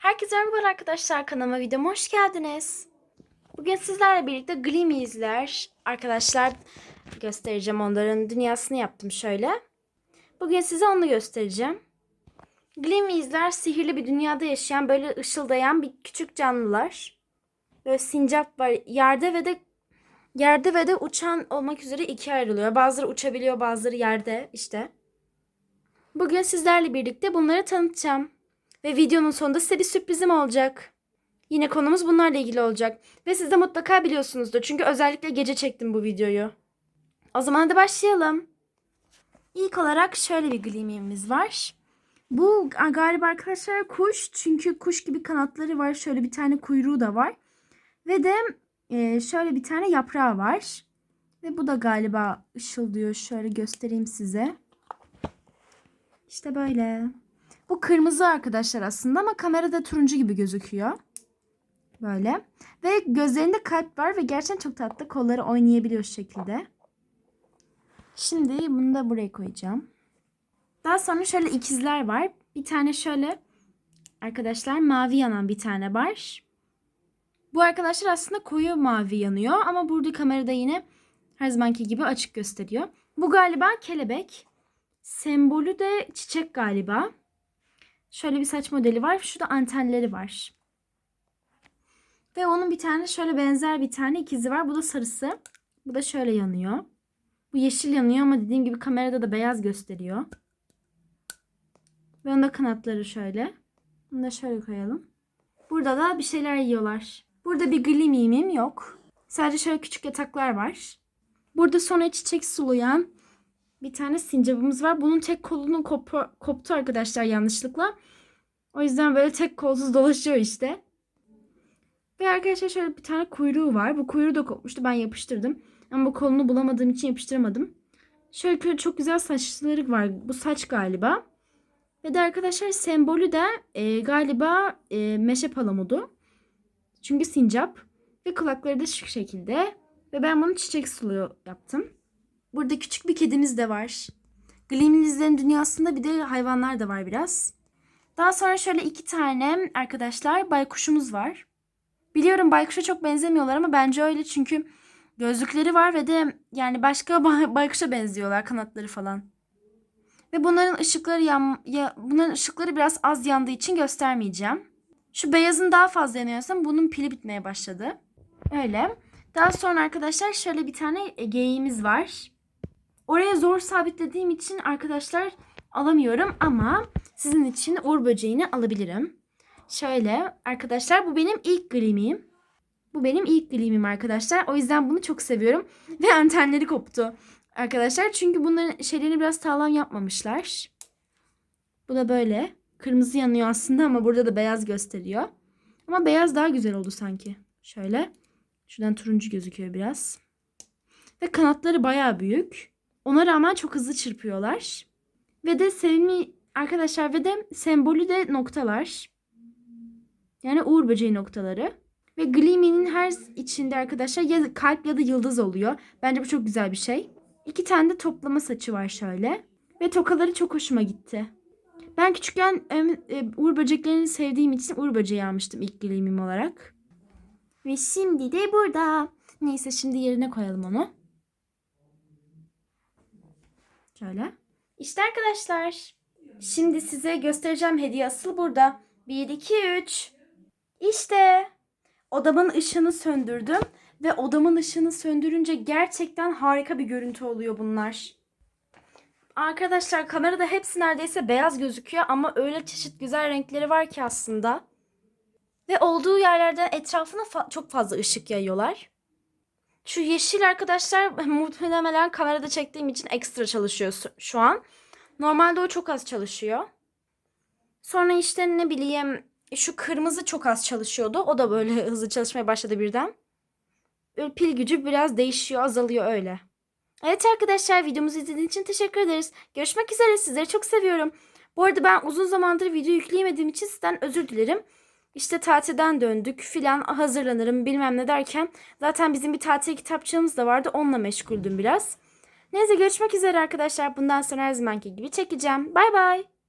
Herkese merhaba arkadaşlar kanalıma videoma hoş geldiniz. Bugün sizlerle birlikte Glimmy izler arkadaşlar göstereceğim onların dünyasını yaptım şöyle. Bugün size onu göstereceğim. Glimmy izler sihirli bir dünyada yaşayan böyle ışıldayan bir küçük canlılar. Böyle sincap var yerde ve de yerde ve de uçan olmak üzere ikiye ayrılıyor. Bazıları uçabiliyor bazıları yerde işte. Bugün sizlerle birlikte bunları tanıtacağım. Ve videonun sonunda size bir sürprizim olacak. Yine konumuz bunlarla ilgili olacak. Ve siz de mutlaka biliyorsunuzdur. Çünkü özellikle gece çektim bu videoyu. O zaman hadi başlayalım. İlk olarak şöyle bir Gleamy'miz var. Bu galiba arkadaşlar kuş. Çünkü kuş gibi kanatları var. Şöyle bir tane kuyruğu da var. Ve de e, şöyle bir tane yaprağı var. Ve bu da galiba ışıldıyor. Şöyle göstereyim size. İşte böyle. Bu kırmızı arkadaşlar aslında ama kamerada turuncu gibi gözüküyor. Böyle. Ve gözlerinde kalp var ve gerçekten çok tatlı. Kolları oynayabiliyor şu şekilde. Şimdi bunu da buraya koyacağım. Daha sonra şöyle ikizler var. Bir tane şöyle arkadaşlar mavi yanan bir tane var. Bu arkadaşlar aslında koyu mavi yanıyor ama burada kamerada yine her zamanki gibi açık gösteriyor. Bu galiba kelebek. Sembolü de çiçek galiba. Şöyle bir saç modeli var. Şurada antenleri var. Ve onun bir tane şöyle benzer bir tane ikizi var. Bu da sarısı. Bu da şöyle yanıyor. Bu yeşil yanıyor ama dediğim gibi kamerada da beyaz gösteriyor. Ve onun da kanatları şöyle. Bunu da şöyle koyalım. Burada da bir şeyler yiyorlar. Burada bir glimimim yok. Sadece şöyle küçük yataklar var. Burada sonra çiçek sulayan bir tane sincabımız var. Bunun tek kolunun kopu, koptu arkadaşlar yanlışlıkla. O yüzden böyle tek kolsuz dolaşıyor işte. Ve arkadaşlar şöyle bir tane kuyruğu var. Bu kuyruğu da kopmuştu. Ben yapıştırdım. Ama bu kolunu bulamadığım için yapıştıramadım. Şöyle çok güzel saçları var. Bu saç galiba. Ve de arkadaşlar sembolü de e, galiba e, meşe palamudu. Çünkü sincap. Ve kulakları da şu şekilde. Ve ben bunu çiçek suluyor yaptım. Burada küçük bir kedimiz de var. Glimlizlerin dünyasında bir de hayvanlar da var biraz. Daha sonra şöyle iki tane arkadaşlar baykuşumuz var. Biliyorum baykuşa çok benzemiyorlar ama bence öyle çünkü gözlükleri var ve de yani başka baykuşa benziyorlar kanatları falan. Ve bunların ışıkları yan, ya, bunların ışıkları biraz az yandığı için göstermeyeceğim. Şu beyazın daha fazla yanıyorsam bunun pili bitmeye başladı. Öyle. Daha sonra arkadaşlar şöyle bir tane geyiğimiz var. Oraya zor sabitlediğim için arkadaşlar alamıyorum ama sizin için uğur böceğini alabilirim. Şöyle arkadaşlar bu benim ilk glimim. Bu benim ilk glimim arkadaşlar. O yüzden bunu çok seviyorum. Ve antenleri koptu arkadaşlar. Çünkü bunların şeylerini biraz sağlam yapmamışlar. Bu da böyle. Kırmızı yanıyor aslında ama burada da beyaz gösteriyor. Ama beyaz daha güzel oldu sanki. Şöyle. Şuradan turuncu gözüküyor biraz. Ve kanatları baya büyük. Ona rağmen çok hızlı çırpıyorlar. Ve de sevimli arkadaşlar ve de sembolü de noktalar. Yani uğur böceği noktaları. Ve Gleamy'nin her içinde arkadaşlar ya kalp ya da yıldız oluyor. Bence bu çok güzel bir şey. İki tane de toplama saçı var şöyle. Ve tokaları çok hoşuma gitti. Ben küçükken e, uğur böceklerini sevdiğim için uğur böceği almıştım ilk Gleamy'm olarak. Ve şimdi de burada. Neyse şimdi yerine koyalım onu. Şöyle. İşte arkadaşlar. Şimdi size göstereceğim hediye asıl burada. 1, 2, 3. İşte. Odamın ışığını söndürdüm. Ve odamın ışığını söndürünce gerçekten harika bir görüntü oluyor bunlar. Arkadaşlar kamerada hepsi neredeyse beyaz gözüküyor ama öyle çeşit güzel renkleri var ki aslında. Ve olduğu yerlerden etrafına fa- çok fazla ışık yayıyorlar. Şu yeşil arkadaşlar muhtemelen kamerada çektiğim için ekstra çalışıyor şu an. Normalde o çok az çalışıyor. Sonra işte ne bileyim şu kırmızı çok az çalışıyordu. O da böyle hızlı çalışmaya başladı birden. Böyle pil gücü biraz değişiyor, azalıyor öyle. Evet arkadaşlar videomuzu izlediğiniz için teşekkür ederiz. Görüşmek üzere sizleri çok seviyorum. Bu arada ben uzun zamandır video yükleyemediğim için sizden özür dilerim. İşte tatilden döndük filan hazırlanırım bilmem ne derken zaten bizim bir tatil kitapçığımız da vardı onunla meşguldüm biraz. Neyse görüşmek üzere arkadaşlar bundan sonra her zamanki gibi çekeceğim. Bay bay.